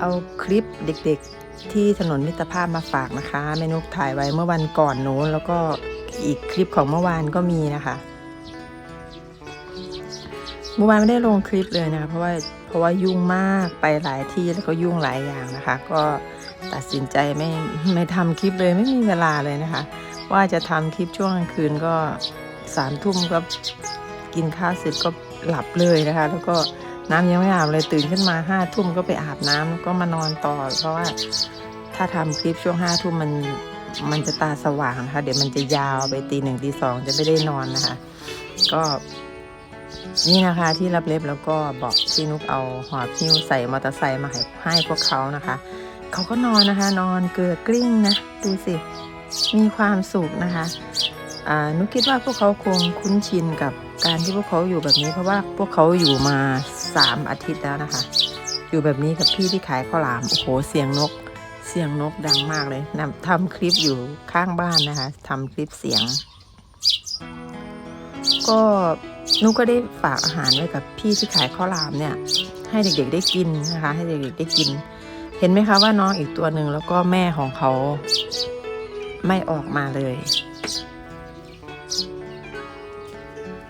เอาคลิปเด็กๆที่ถนนมิตรภาพมาฝากนะคะเมนุกถ่ายไว้เมื่อวันก่อนโน้น แล้วก็อีกคลิปของเมื่อวานก็มีนะคะ เมื่อวานไม่ได้ลงคลิปเลยนะคะเพราะว่าเพราะว่ายุ่งมากไปหลายที่แล้วก็ยุ่งหลายอย่างนะคะ ก็ตัดสินใจไม่ไม่ทำคลิปเลยไม่มีเวลาเลยนะคะ ว่าจะทำคลิปช่วงกลางคืนก็สามทุ่มก็กินข้าวเสร็จก็หลับเลยนะคะ แล้วก็ น้ำยังไม่อาบเลยตื่นขึ้นมาห้าทุ่มก็ไปอาบน้ำแล้วก็มานอนต่อ เพราะว่าถ้าทำคลิปช่วงห้าทุ่มมันมันจะตาสว่างนะคะเดี๋ยวมันจะยาวไปตีหนึ่งตีสองจะไม่ได้นอนนะคะ ก็ นี่นะคะที่รับเล็บแล้วก็บอกพี่นุกเอาหอบพิ้วใส่มอเตอร์ไซค์มาให้ให้พวกเขานะคะเขาก็นอนนะคะ นอนเกลือกลิ้งนะดูสิมีความสุขนะคะอ่านุกคิดว่าพวกเขาคงคุ้นชินกับ การที่พวกเขาอยู่แบบนี้เพราะว่าพวกเขาอยู่มาสามอาทิตย์แล้วนะคะ อยู่แบบนี้กับพี่ที่ขายข้าวหลามโอ้โหเสียงนก เสียงนกดังมากเลยนทำคลิปอยู่ข้างบ้านนะคะทำคลิปเสียง ก็นุก็ได้ฝากอาหารไว้กับพี่ที่ขายข้าวหลามเนี่ย ให้เด็กๆได้กินนะคะ ให้เด็กๆได้กิน เห็นไหมคะว่าน้องอีกตัวหนึ่งแล้วก็แม่ของเขาไม่ออกมาเลย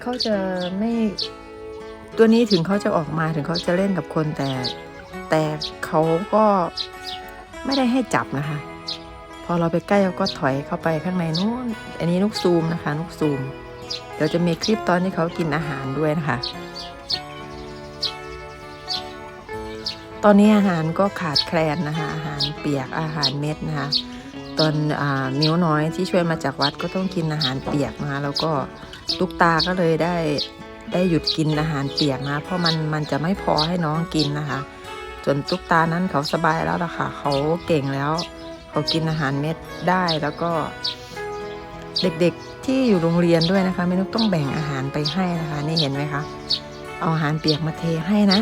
เขาจะไม่ตัวนี้ถึงเขาจะออกมาถึงเขาจะเล่นกับคนแต่ แต่เขาก็ไม่ได้ให้จับนะคะ พอเราไปใกล้เขาก็ถอยเข้าไปข้างในนู้นอันนี้นุกซูมนะคะนุกซูม เดี๋ยวจะมีคลิปตอนที่เขากินอาหารด้วยนะคะ ตอนนี้อาหารก็ขาดแคลนนะคะ อาหารเปียกอาหารเม็ดนะคะ ตอนอ่ามิ้วน้อยที่ช่วยมาจากวัดก็ต้องกินอาหารเปียกนะคะแล้วก็ ตุกตาก็เลยได้ได้หยุดกินอาหารเปียกนะ เพราะมันมันจะไม่พอให้น้องกินนะคะ จนตุกตานั้นเขาสบายแล้วล่ะค่ะ เขาเก่งแล้ว เขากินอาหารเม็ดได้แล้วก็ เด็กๆที่อยู่โรงเรียนด้วยนะคะไม่ต้องต้องแบ่งอาหารไปให้นะคะ นี่เห็นไหมคะเอาอาหารเปียกมาเทให้นะ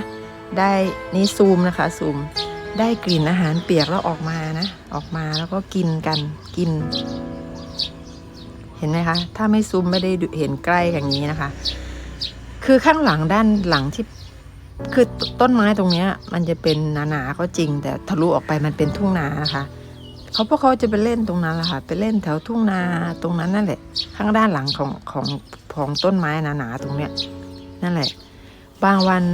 ได้นี่ซูมนะคะซูมได้กลิ่นอาหารเปียกแล้วออกมานะ ออกมาแล้วก็กินกันกิน เห็นไหมคะ ถ้าไม่ซูมไม่ได้เห็นใกล้อย่างนี้นะคะ คือข้างหลังด้านหลังที่ คือต้นไม้ตรงเนี้ย มันจะเป็นหนาๆก็จริง แต่ทะลุออกไปมันเป็นทุ่งนานะคะเขาพวกเขาจะไปเล่นตรงนั้นแหละค่ะ ไปเล่นแถวทุ่งนาตรงนั้นนั่นแหละ ข้างด้านหลังของของของต้นไม้หนาๆตรงเนี้ย นั่นแหละ บางวัน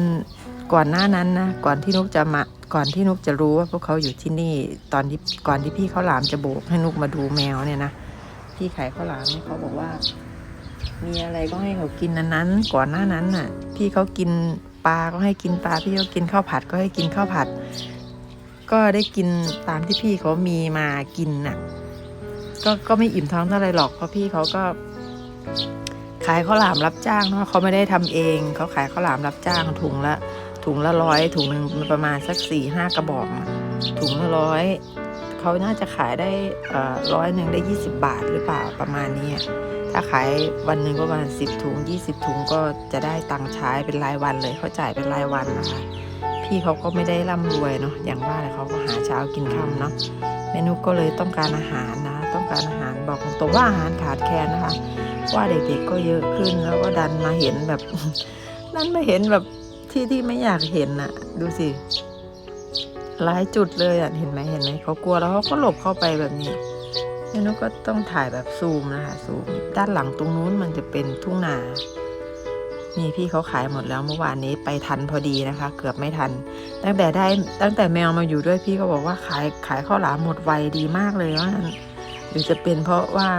ก่อนหน้านั้นนะก่อนที่นุกจะมาก่อนที่นุกจะรู้ว่าพวกเขาอยู่ที่นี่ ตอนที่ก่อนที่พี่เขาหลามจะโบกให้นุกมาดูแมวเนี่ยนะ พี่ขายข้าวหลามเขาบอกว่า มีอะไรก็ให้เขากินนั้นนั้นก่อนหน้านั้นน่ะ พี่เขากินปลาก็ให้กินปลาพี่เขากินข้าวผัดก็ให้กินข้าวผัด ก็ได้กินตามที่พี่เขามีมากินน่ะ ก็ก็ไม่อิ่มท้องเท่าไหรหรอกเพราะพี่เขาก็ ขายข้าวหลามรับจ้างเนาะเขาไม่ได้ทำเองเขาขายข้าวหลามรับจ้างถุงละถุงละร้อยถุงหนึ่งประมาณสักสี่ห้ากระบอกถุงละร้อย เขาน่าจะขายได้ร้อยหนึ่งได้ยี่สิบบาทหรือเปล่าประมาณนี้ ถ้าขายวันหนึ่งก็ประมาณสิบถุงยี่สิบถุงก็จะได้ตังค์ใช้เป็นรายวันเลยเขาจ่ายเป็นรายวันนะคะ พี่เขาก็ไม่ได้ร่ำรวยเนาะอย่างว่าเลยเขาก็หาเช้ากินค่ำเนาะเมนูก็เลยต้องการอาหารนะ ต้องการอาหารบอกตรงว่าอาหารขาดแคลนนะคะ ว่าเด็กๆก็เยอะขึ้นแล้วก็ดันมาเห็นแบบดันมาเห็นแบบที่ที่ไม่อยากเห็นนะดูสิ หลายจุดเลยอะเห็นไหมเห็นไหมเขากลัวแล้วเขาก็หลบเข้าไปแบบนี้นี่นุก็ต้องถ่ายแบบซูมนะคะซูมด้านหลังตรงนู้นมันจะเป็นทุ่งนานี่พี่เขาขายหมดแล้วเมื่อวานนี้ไปทันพอดีนะคะ เกือบไม่ทัน ตั้งแต่ได้ตั้งแต่แมวมาอยู่ด้วยพี่ก็บอกว่าขายขายข้าวหลามหมดไวดีมากเลยว่างั้นหรือจะเป็นเพราะว่า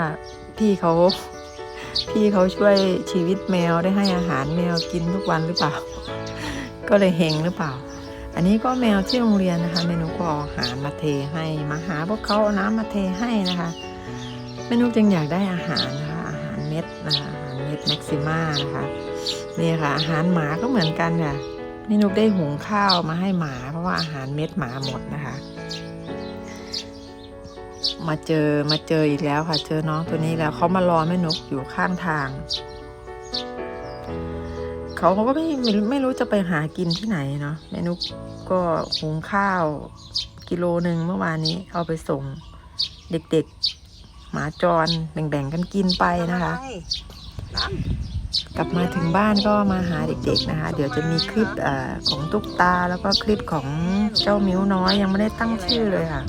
พี่เขาพี่เขาช่วยชีวิตแมวได้ให้อาหารแมวกินทุกวันหรือเปล่า ก็เลยเฮงหรือเปล่า อันนี้ก็แมวที่โรงเรียนนะคะเมนูก็อาอาหารมาเทให้มาหาพวกเขาเอาน้ำมาเทให้นะคะเมนูจึงอยากได้อาหารนะคะอาหารเม็ดนะคะอาหารเม็ดแม็กซิม่านะคะนี่ค่ะอาหารหมาก็เหมือนกันค่ะเมนูได้หุงข้าวมาให้หมา เพราะว่าอาหารเม็ดหมาหมดนะคะมาเจอมาเจออีกแล้วค่ะ เจอน้องตัวนี้แล้วเขามารอแม่นกอยู่ข้างทาง เขาเขาก็ไม่ไม่ไม่รู้จะไปหากินที่ไหนเนาะแม่นุกก็หุงข้าวกิโลหนึ่งเมื่อวานนี้ เอาไปส่งเด็กๆ หมาจรแบ่งๆกันกินไปนะคะ กลับมาถึงบ้านก็มาหาเด็กๆนะคะ เดี๋ยวจะมีคลิปเออของตุ๊กตาแล้วก็คลิปของเจ้ามิ้วน้อยยังไม่ได้ตั้งชื่อเลยค่ะ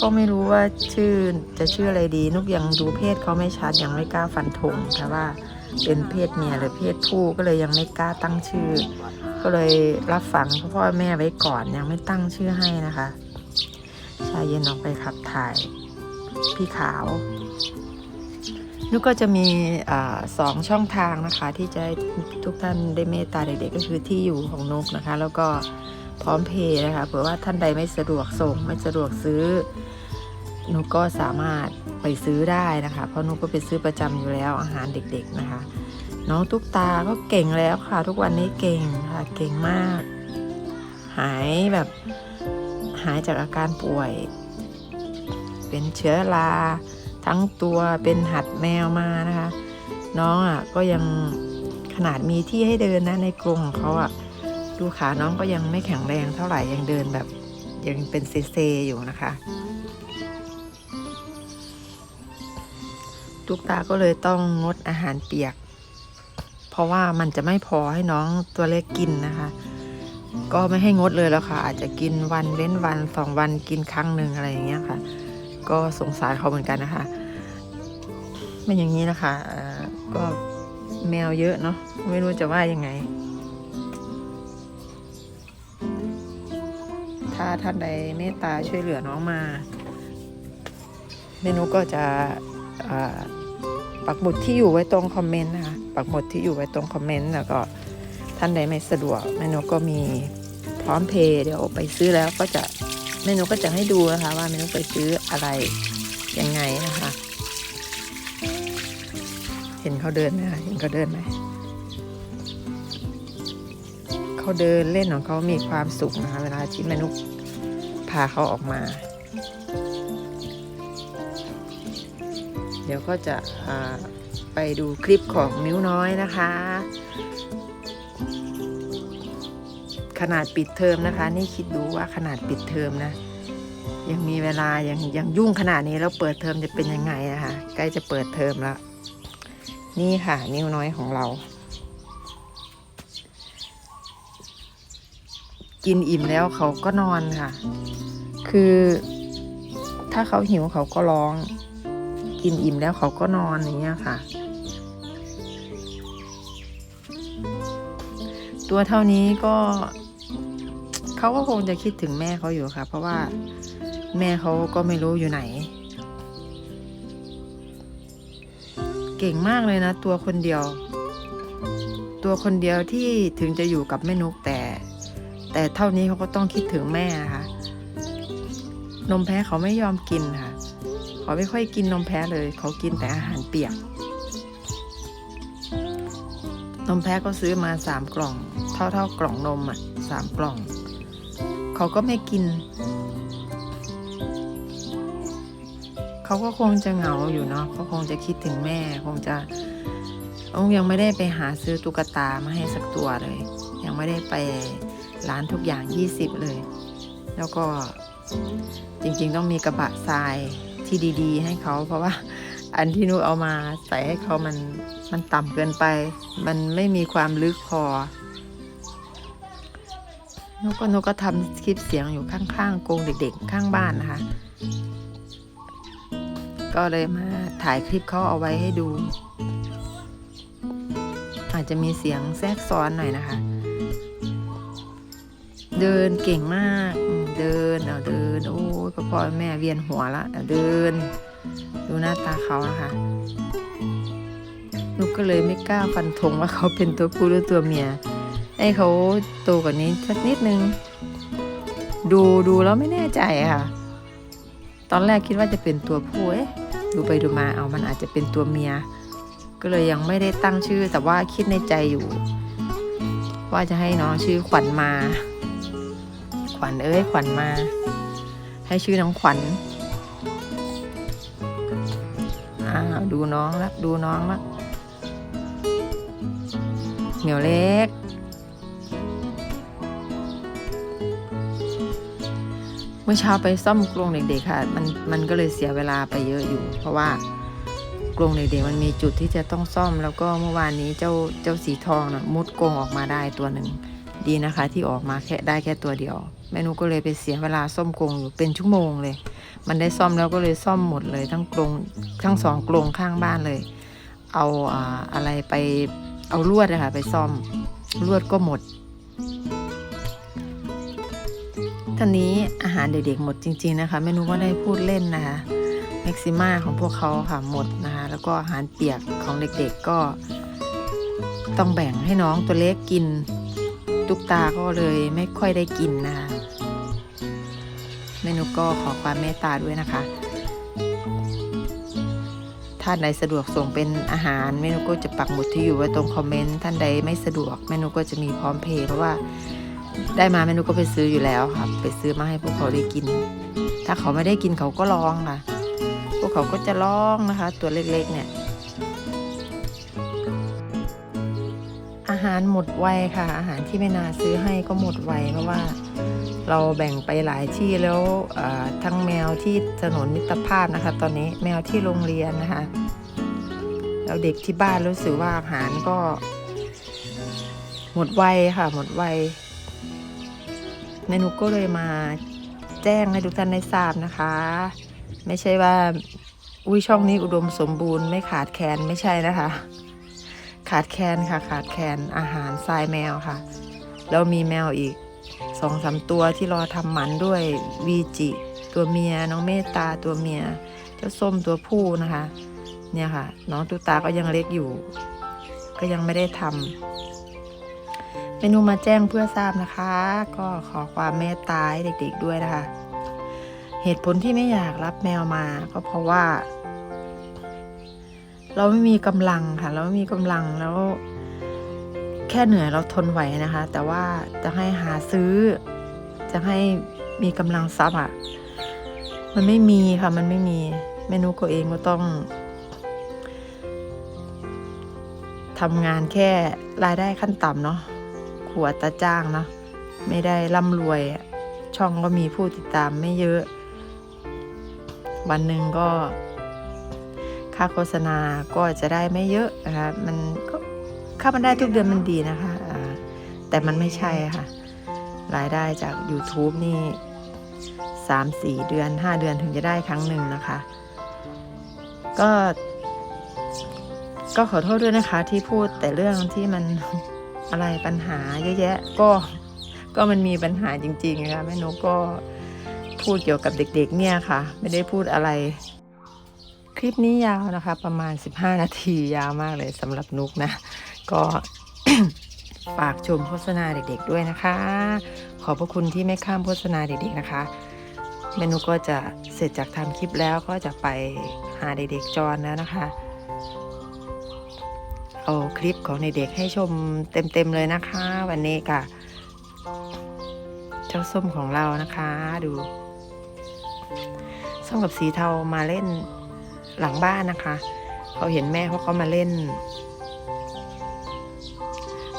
ก็ไม่รู้ว่าชื่อจะชื่ออะไรดี นุกยังดูเพศเขาไม่ชัดยังไม่กล้าฟันธงค่ะว่า เป็นเพศเมียหรือเพศผู้ก็เลยยังไม่กล้าตั้งชื่อ ก็เลยรับฟังพ่อแม่ไว้ก่อนยังไม่ตั้งชื่อให้นะคะ ชายเย็นออกไปขับถ่าย พี่ขาวนุก็จะมีอสองช่องทางนะคะที่จะให้ทุกท่านได้เมตตาเด็กๆก็คือที่อยู่ของนุกนะคะ แล้วก็พร้อมเพย์นะคะเผื่อว่าท่านใดไม่สะดวกส่งไม่สะดวกซื้อ นุกก็สามารถไปซื้อได้นะคะ เพราะนุกก็ไปซื้อประจำอยู่แล้วอาหารเด็ก ๆนะคะ น้องตุ๊กตาก็เก่งแล้วค่ะ ทุกวันนี้เก่งค่ะ เก่งมาก หายแบบหายจากอาการป่วย เป็นเชื้อราทั้งตัวเป็นหัดแมวมานะคะ น้องอะก็ยังขนาดมีที่ให้เดินนะในกรงของเขาอะดูขาน้องก็ยังไม่แข็งแรงเท่าไหร่ยังเดินแบบยังเป็นเซเซอยู่นะคะ ตุกตาก็เลยต้องงดอาหารเปียก เพราะว่ามันจะไม่พอให้น้องตัวเล็กกินนะคะ ก็ไม่ให้งดเลยแล้วค่ะ อาจจะกินวันเว้นวันสองวันกินครั้งหนึ่งอะไรอย่างเงี้ยค่ะ ก็สงสารเขาเหมือนกันนะคะเป็นอย่างนี้นะคะก็แมวเยอะเนาะไม่รู้จะว่ายังไง ถ้าท่านใดเมตตาช่วยเหลือน้องมาเมนูก็จะ ปักหมุดที่อยู่ไว้ตรงคอมเมนต์นะคะปักหมุดที่อยู่ไว้ตรงคอมเมนต์แล้วก็ท่านใดไม่สะดวกเมนูก็มีพร้อมเพย์เดี๋ยวไปซื้อแล้วก็จะเมนูก็จะให้ดูนะคะ ว่าเมนูไปซื้ออะไรยังไงนะคะ เห็นเขาเดินไหมคะเห็นเขาเดินไหมเขาเดินเล่นของเขามีความสุขนะคะ เวลาที่แม่นุกพาเขาออกมา ดี๋ยวก็จะไปดูคลิปของมิ้วน้อยนะคะ ขนาดปิดเทอมนะคะ นี่คิดดูว่าขนาดปิดเทอมนะ ยังมีเวลายังยังยุ่งขนาดนี้แล้วเปิดเทอมจะเป็นยังไงนะคะใกล้จะเปิดเทอมแล้ว นี่ค่ะนิ้วน้อยของเรา กินอิ่มแล้วเขาก็นอนค่ะ คือถ้าเขาหิวเขาก็ร้อง กินอิ่มแล้วเขาก็นอนอย่างเงี้ยค่ะ ตัวเท่านี้ก็เขาก็คงจะคิดถึงแม่เขาอยู่ค่ะ เพราะว่าแม่เขาก็ไม่รู้อยู่ไหน เก่งมากเลยนะ ตัวคนเดียว ตัวคนเดียวที่ถึงจะอยู่กับแม่นุกแต่ แต่เท่านี้เขาก็ต้องคิดถึงแม่นะคะนมแพ้เขาไม่ยอมกินค่ะ เขาไม่ค่อยกินนมแพ้เลย เขากินแต่อาหารเปียก นมแพ้ก็ซื้อมาสามกล่อง เท่าเท่ากล่องนมอะสามกล่อง เขาก็ไม่กิน เขาก็คงจะเหงาอยู่เนาะเขาคงจะคิดถึงแม่ คงจะองยังไม่ได้ไปหาซื้อตุ๊กตามาให้สักตัวเลย ยังไม่ได้ไปร้านทุกอย่าง 20 เลย แล้วก็จริงๆต้องมีกระบะทราย ที่ดี ๆ ให้เขาเพราะว่าอันที่นุเอามาใส่ให้เขามันมันต่ำเกินไป มันไม่มีความลึกพอนุก็นุก็ทำคลิปเสียงอยู่ข้างๆกงเด็ก ๆ ข้างบ้านนะคะ ก็เลยมาถ่ายคลิปเขาเอาไว้ให้ดู อาจจะมีเสียงแทรกซ้อนหน่อยนะคะ เดินเก่งมาก เดินเอาเดิน โอ้ยพ่อพ่อแม่เวียนหัวละเอาเดิน ดูหน้าตาเขานะคะนุกก็เลยไม่กล้าฟันธงว่าเขาเป็นตัวผู้หรือตัวเมียให้เขาโตกว่านี้สักนิดนึง ดูดูแล้วไม่แน่ใจอะค่ะ ตอนแรกคิดว่าจะเป็นตัวผู้เอ๊ะดูไปดูมาเอามันอาจจะเป็นตัวเมีย ก็เลยยังไม่ได้ตั้งชื่อแต่ว่าคิดในใจอยู่ ว่าจะให้น้องชื่อขวัญมา วัญเอ้ยขวัญมา ให้ชื่อน้องขวัญอ้าวดูน้องละดูน้องละเหมียวเล็ก เมื่อเช้าไปซ่อมกรงเด็กๆค่ะ มันมันก็เลยเสียเวลาไปเยอะอยู่ เพราะว่ากรงเด็กๆมันมีจุดที่จะต้องซ่อมแล้วก็เมื่อวานนี้เจ้าเจ้าสีทองนะมุดกรงออกมาได้ตัวหนึ่ง ดีนะคะ ที่ออกมาแค่ได้แค่ตัวเดียว แม่นุก็เลยไปเสียเวลาซ่อมกรงอยู่เป็นชั่วโมงเลย มันได้ซ่อมแล้วก็เลยซ่อมหมดเลยทั้งกรงทั้งสองกรงข้างบ้านเลย เอาอะไรไปเอาลวดนะคะไปซ่อมลวดก็หมดท่านี้อาหารเด็กๆหมดจริง ๆนะคะเมนูก็ได้พูดเล่นนะคะแม็กซิมาของพวกเขาค่ะหมดนะคะแล้วก็อาหารเปียกของเด็กๆก็ต้องแบ่งให้น้องตัวเล็กกิน ตุกตาก็เลยไม่ค่อยได้กินนะคะเมนูก็ขอความเมตตาด้วยนะคะ ท่านใดสะดวกส่งเป็นอาหารเมนูก็จะปักหมุดที่อยู่ไว้ตรงคอมเมนต์ท่านใดไม่สะดวกเมนูก็จะมีพร้อมเพย์เพราะว่าได้มาเมนูก็ไปซื้ออยู่แล้วค่ะไปซื้อมาให้พวกเขาได้กิน ถ้าเขาไม่ได้กินเขาก็ร้องค่ะ พวกเขาก็จะร้องนะคะ ตัวเล็กๆเนี่ย หารหมดไวค่ะ อาหารที่ไม่นาซื้อให้ก็หมดไวเพราะว่าเราแบ่งไปหลายที่แล้วทั้งแมวที่ถนนมิตรภาพนะคะ ตอนนี้แมวที่โรงเรียนนะคะแล้วเด็กที่บ้านรู้สึกว่าอาหารก็ หมดไวค่ะ หมดไวเมนูก็เลยมาแจ้งให้ทุกท่านได้ทราบนะคะ ไม่ใช่ว่าอุ้ยช่องนี้อุดมสมบูรณ์ไม่ขาดแคลนไม่ใช่นะคะ ขาดแคลนค่ะ ขาดแคลนอาหารทรายแมวค่ะ แล้วมีแมวอีกสองสามตัวที่รอทำหมันด้วยวีจิตัวเมีย น้องเมตตาตัวเมีย เจ้าส้มตัวผู้นะคะ เนี่ยค่ะ น้องตุตาก็ยังเล็กอยู่ ก็ยังไม่ได้ทำเมนูมาแจ้งเพื่อทราบนะคะ ก็ขอความเมตตาให้เด็กๆด้วยนะคะ เหตุผลที่ไม่อยากรับแมวมา ก็เพราะว่า เราไม่มีกำลังค่ะ เราไม่มีกำลังแล้วแค่เหนื่อยเราทนไหวนะคะ แต่ว่าจะให้หาซื้อ จะให้มีกำลังทรัพย์อะมันไม่มีค่ะ มันไม่มีเมนูก็เองก็ต้องทำงานแค่รายได้ขั้นต่ำเนาะขวดตาจ้างเนาะไม่ได้ร่ำรวย ช่องก็มีผู้ติดตามไม่เยอะ วันหนึ่งก็ ค่าโฆษณาก็จะได้ไม่เยอะนะคะมันก็ค่ามันได้ทุกเดือนมันดีนะคะแต่มันไม่ใช่ค่ะ รายได้จาก YouTube นี่สามสี่เดือนห้าเดือนถึงจะได้ครั้งหนึ่งนะคะ ก็ ก็ขอโทษด้วยนะคะที่พูดแต่เรื่องที่มันอะไรปัญหาเยอะแยะ ก็ก็มันมีปัญหาจริงๆนะคะแม่นกก็พูดเกี่ยวกับเด็ก ๆ เนี่ยค่ะ ไม่ได้พูดอะไร คลิปนี้ยาวนะคะ ประมาณ 15 นาทียาวมากเลยสำหรับนุกนะ ก็ฝากชมโฆษณาเด็กๆด้วยนะคะ ขอบพระคุณที่ไม่ข้ามโฆษณาเด็กๆนะคะเมนูก็จะเสร็จจากทำคลิปแล้วก็จะไปหาเด็กๆจรแล้วนะคะ เอาคลิปของเด็กๆให้ชมเต็มๆเลยนะคะ วันนี้ค่ะ เจ้าส้มของเรานะคะ ดู ส้มกับสีเทามาเล่น หลังบ้านนะคะ เขาเห็นแม่เขาก็มาเล่น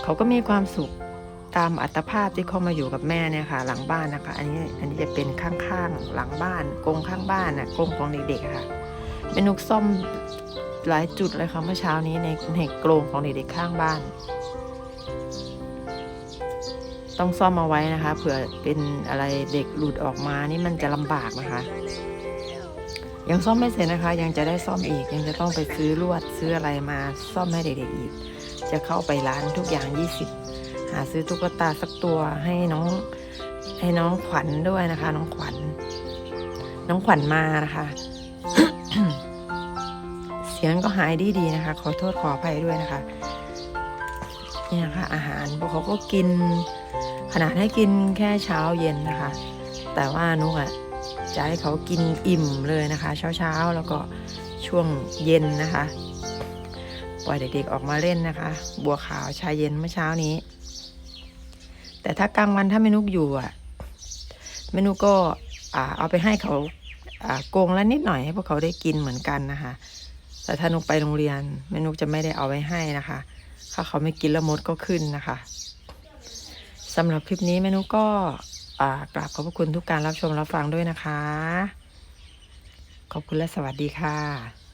เขาก็มีความสุขตามอัตภาพที่เขามาอยู่กับแม่เนี่ยค่ะ หลังบ้านนะคะ อันนี้อันนี้จะเป็นข้างๆหลังบ้านกรงข้างบ้านน่ะกรงของเด็กๆค่ะเป็นนกซ่อมหลายจุดเลยค่ะเมื่อเช้านี้ในในกรงของเด็กๆข้างบ้าน ต้องซ่อมเอาไว้นะคะเผื่อเป็นอะไรเด็กหลุดออกมานี่มันจะลำบากนะคะ ยังซ่อมไม่เสร็จนะคะ ยังจะได้ซ่อมอีก ยังจะต้องไปซื้อลวดซื้ออะไรมาซ่อมให้เด็กๆอีก จะเข้าไปร้านทุกอย่าง 20 หาซื้อตุ๊กตาสักตัวให้น้องให้น้องขวัญด้วยนะคะ น้องขวัญ น้องขวัญมานะคะ เสียงก็หายดีดีนะคะ ขอโทษขออภัยด้วยนะคะนี่นะคะอาหารพวกเขาก็กิน ขนาดให้กินแค่เช้าเย็นนะคะ แต่ว่านุกอะ จะให้เขากินอิ่มเลยนะคะเช้าเช้าๆ แล้วก็ช่วงเย็นนะคะ ปล่อยเด็กๆออกมาเล่นนะคะ บัวขาวชายเย็นเมื่อเช้านี้ แต่ถ้ากลางวันถ้าเมนุกอยู่อะเมนุก็เอาไปให้เขาโกงละนิดหน่อยให้พวกเขาได้กินเหมือนกันนะคะ แต่ถ้านุกไปโรงเรียนเมนุกจะไม่ได้เอาไว้ให้นะคะ ถ้าเขาไม่กินแล้วมดก็ขึ้นนะคะสำหรับคลิปนี้เมนุก็ กราบขอบพระคุณทุกการรับชมรับฟังด้วยนะคะ ขอบคุณและสวัสดีค่ะ